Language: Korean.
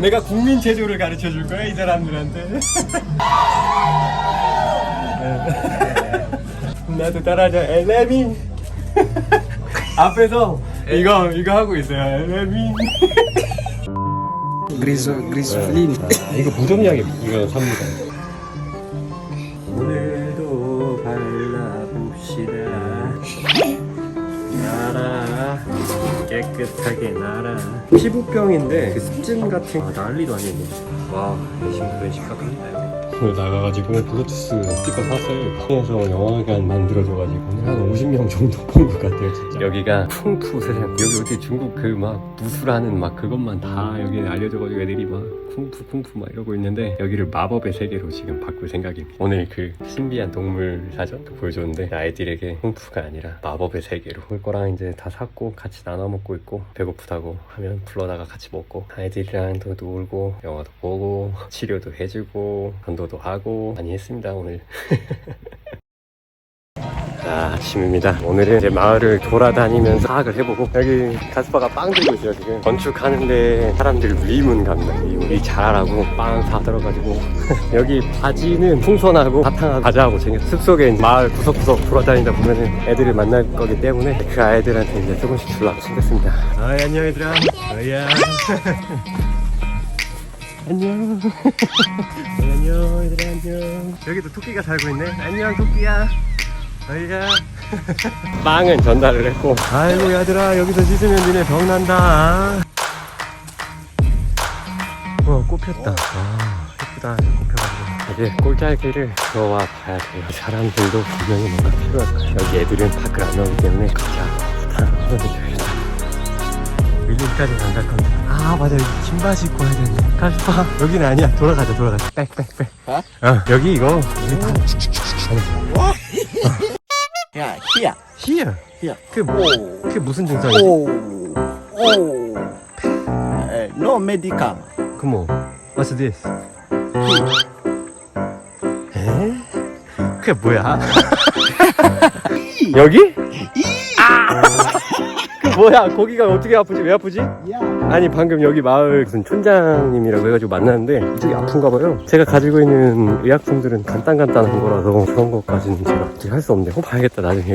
내가 국민 체조를 가르쳐 줄 거야 이 사람들한테. 나도 따라하자 엘레민. 앞에서 이거 이거 하고 있어요 엘레민. Griso, grisolini. 이거 무좀약이 이거 삽니다. 깨끗하게 날아. 피부병인데 그 습진 같은 아, 난리도 아니네. 와 심각해 심각합니다. 오늘 나가가지고 블루투스 스피커 샀어요. 에서 영화관 만들어줘가지고 한 50명 정도 본 것 같아요 진짜. 여기가 쿵푸 세상. 여기 어떻게 중국 그 막 무술하는 막 그것만 다 여기 알려줘가지고 애들이 막 쿵푸 쿵푸 막 이러고 있는데 여기를 마법의 세계로 지금 바꿀 생각입니다. 오늘 그 신비한 동물 사전 보여줬는데 아이들에게 쿵푸가 아니라 마법의 세계로 올 거랑 이제 다 샀고 같이 나눠 먹고 있고 배고프다고 하면 불러다가 같이 먹고 아이들이랑 또 놀고 영화도 보고 치료도 해주고 전도도 하고 많이 했습니다 오늘. 자, 아침입니다. 오늘은 이제 마을을 돌아다니면서 파악을 해보고 여기 가스바가 빵 들고 있어요 지금. 건축하는데 사람들 위문 갑니다 위문. 이 잘하라고 빵 사들어가지고. 여기 바지는 풍선하고 바탕하고 과자하고 생겼 숲속에 마을 구석구석 돌아다니다 보면은 애들을 만날 거기 때문에 그 아이들한테 이제 조금씩 주려고 챙겼습니다. 아 안녕 얘들아. 어야 안녕. 안녕 얘들아 안녕 여기도 토끼가 살고 있네. 안녕 토끼야. 어이야. 빵은 전달을 했고. 아이고 야들아 여기서 씻으면 니네 병 난다. 어 꽃 폈다. 아 예쁘다. 꽃 펴가지고. 이제 꼴짝이를 들어와 봐야 돼요. 사람들도 분명히 뭔가 필요할 거야 여기 애들은 밖을 안 나오기 때문에 가자 밀림까지 안 갈 건데 아 맞아. 여기 신발 신고 해야 되는데 가스파 여기는 아니야 돌아가자 돌아가자 빽빽빽 어? 어 여기 이거 우리 다 Yeah, here, here here. 그, 뭐, Oh, 그게 무슨 증상이지? oh, oh. Uh, no medical. 그뭐 What's this? 에? 그게 뭐야? 여기? 아! 그 뭐야? 거기가 어떻게 아프지? 왜 아프지? 아니 방금 여기 마을 무슨 촌장님이라고 해가지고 만났는데 이쪽이 아픈가 봐요 제가 가지고 있는 의약품들은 간단간단한 거라서 그런 것까지는 제가 어떻게 할 수 없는데 어 봐야겠다 나중에